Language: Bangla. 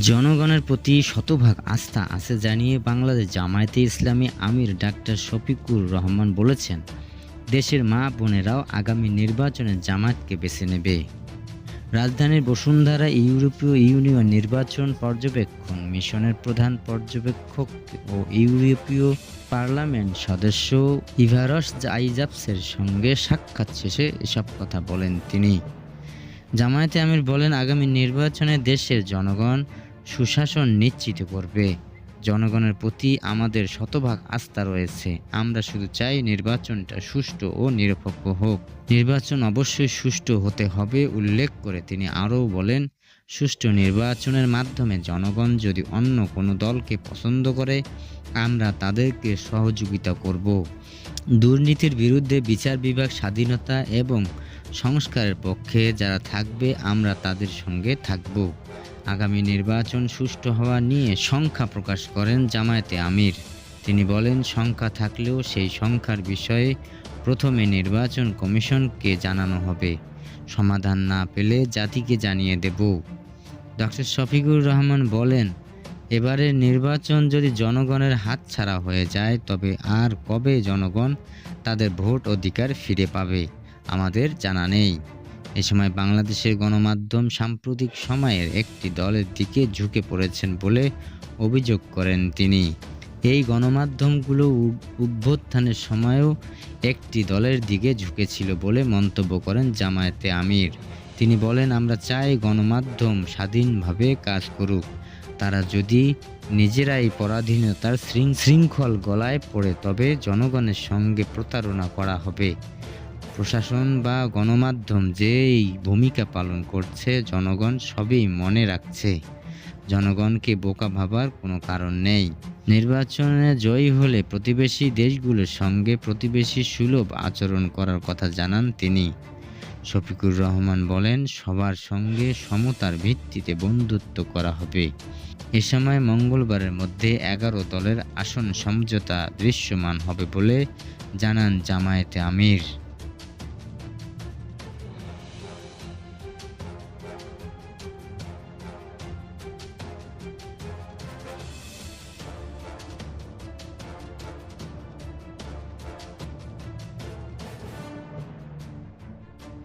জনগণের প্রতি শতভাগ আস্থা আছে জানিয়ে বাংলাদেশ জামায়াতে ইসলামী আমির ডাক্তার শফিকুর রহমান বলেছেন, দেশের মা বোনেরাও আগামী নির্বাচনে জামায়াতকে বেছে নেবে। রাজধানীর বসুন্ধরা ইউরোপীয় ইউনিয়ন নির্বাচন পর্যবেক্ষণ মিশনের প্রধান পর্যবেক্ষক ও ইউরোপীয় পার্লামেন্ট সদস্য ইভারস আইজাপসের সঙ্গে সাক্ষাৎ শেষে এসব কথা বলেন তিনি। জামায়াতে আমির বলেন, আগামী নির্বাচনে দেশের জনগণ সুশাসন নিশ্চিত করবে। জনগণের প্রতি আমাদের শতভাগ আস্থা রয়েছে। আমরা শুধু চাই নির্বাচনটা সুষ্ঠু ও নিরপেক্ষ হোক। নির্বাচন অবশ্যই সুষ্ঠু হতে হবে, উল্লেখ করে তিনি আরও বলেন। সুষ্ঠু নির্বাচনের মাধ্যমে জনগণ যদি অন্য কোনো দলকে পছন্দ করে, আমরা তাদেরকে সহযোগিতা করব। দুর্নীতির বিরুদ্ধে বিচার বিভাগ স্বাধীনতা এবং সংস্কারের পক্ষে যারা থাকবে, আমরা তাদের সঙ্গে থাকব। আগামী নির্বাচন সুষ্ঠু হওয়া নিয়ে সংখ্যা প্রকাশ করেন জামায়াতে আমির। তিনি বলেন সংখ্যা থাকলেও সেই সংখ্যার বিষয়ে প্রথমে নির্বাচন কমিশনকে জানানো হবে। সমাধান না পেলে জাতিকে জানিয়ে দেব। ডক্টর শফিকুর রহমান বলেন, এবারের নির্বাচন যদি জনগণের হাতছাড়া হয়ে যায়, তবে আর কবে জনগণ তাদের ভোট অধিকার ফিরে পাবে, আমাদের জানা নেই। এ সময় বাংলাদেশের গণমাধ্যম সাম্প্রতিক সময়ের একটি দলের দিকে ঝুঁকে পড়েছেন বলে অভিযোগ করেন তিনি। এই গণমাধ্যমগুলো অভ্যুত্থানের সময়ও একটি দলের দিকে ঝুঁকেছিল বলে মন্তব্য করেন জামায়াতে আমির। তিনি বলেন, আমরা চাই গণমাধ্যম স্বাধীনভাবে কাজ করুক। তারা যদি নিজেরাই পরাধীনতার শৃঙ্খল গলায় পড়ে, তবে জনগণের সঙ্গে প্রতারণা করা হবে। প্রশাসন বা গণমাধ্যম যেই ভূমিকা পালন করছে, জনগণ সবই মনে রাখছে। জনগণকে বোকা ভাবার কোনো কারণ নেই। নির্বাচনে জয়ী হলে প্রতিবেশী দেশগুলোর সঙ্গে প্রতিবেশী সুলভ আচরণ করার কথা জানান তিনি। শফিকুর রহমান বলেন, সবার সঙ্গে সমতার ভিত্তিতে বন্ধুত্ব করা হবে। এ সময় মঙ্গলবারের মধ্যে এগারো দলের আসন সমঝোতা দৃশ্যমান হবে বলে জানান জামায়াতে আমির।